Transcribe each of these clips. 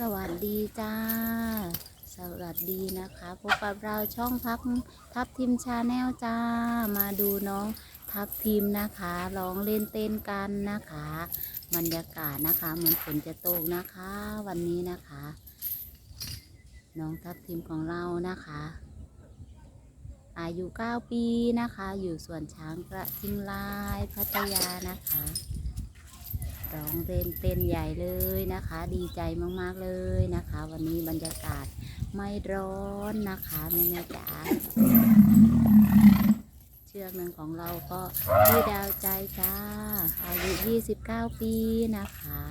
สวัสดีจ้า สวัสดีนะคะพบกับเราช่องพักทับทิมชาแนลจ้า มาดูน้องทับทิมนะคะร้องเล่นเต้นกันนะคะ บรรยากาศนะคะเหมือนฝนจะตกนะคะ วันนี้นะคะ น้องทับทิมของเรานะคะ อายุ 9 ปีนะคะ อยู่สวนช้างกระทิงลายพัทยานะคะ ร้องเต้นเต้นใหญ่เลยนะคะ ดีใจมากๆเลยนะคะ วันนี้บรรยากาศไม่ร้อนนะคะแม่แม่จ๋าเชือกหนึ่งของเราก็พี่ดาวใจจ้าอายุ 29 ปีนะคะ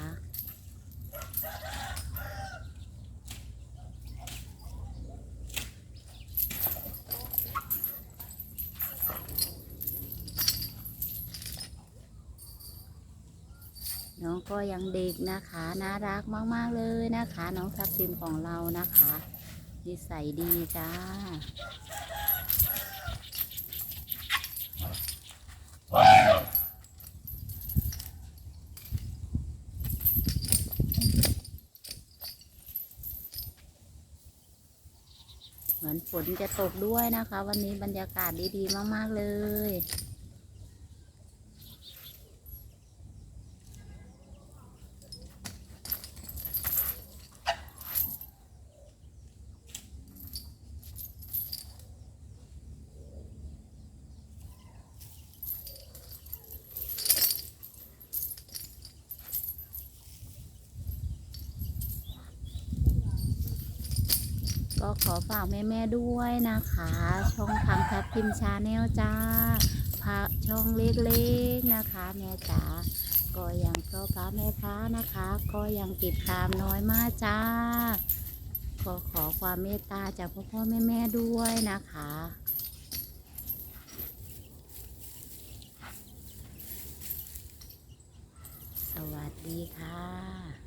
น้องก็ยังเด็กนะคะน่ารักมากๆเลยนะคะ น้องทับทิมของเรานะคะนิสัยดีจ้า เหมือนฝนจะตกด้วยนะคะ วันนี้บรรยากาศดีๆมาก ๆ เลย ก็ขอฝากแม่ๆด้วยนะคะ ช่องทางทับทิมชาแนลจ้าพระช่องเล็กๆนะคะ แม่จ๋าก็ยังเพราะพระแม่พระนะคะ ก็ยังติดตามน้อยมากจ้าก็ขอความเมตตาจากพ่อพ่อแม่ๆด้วยนะคะสวัสดีค่ะ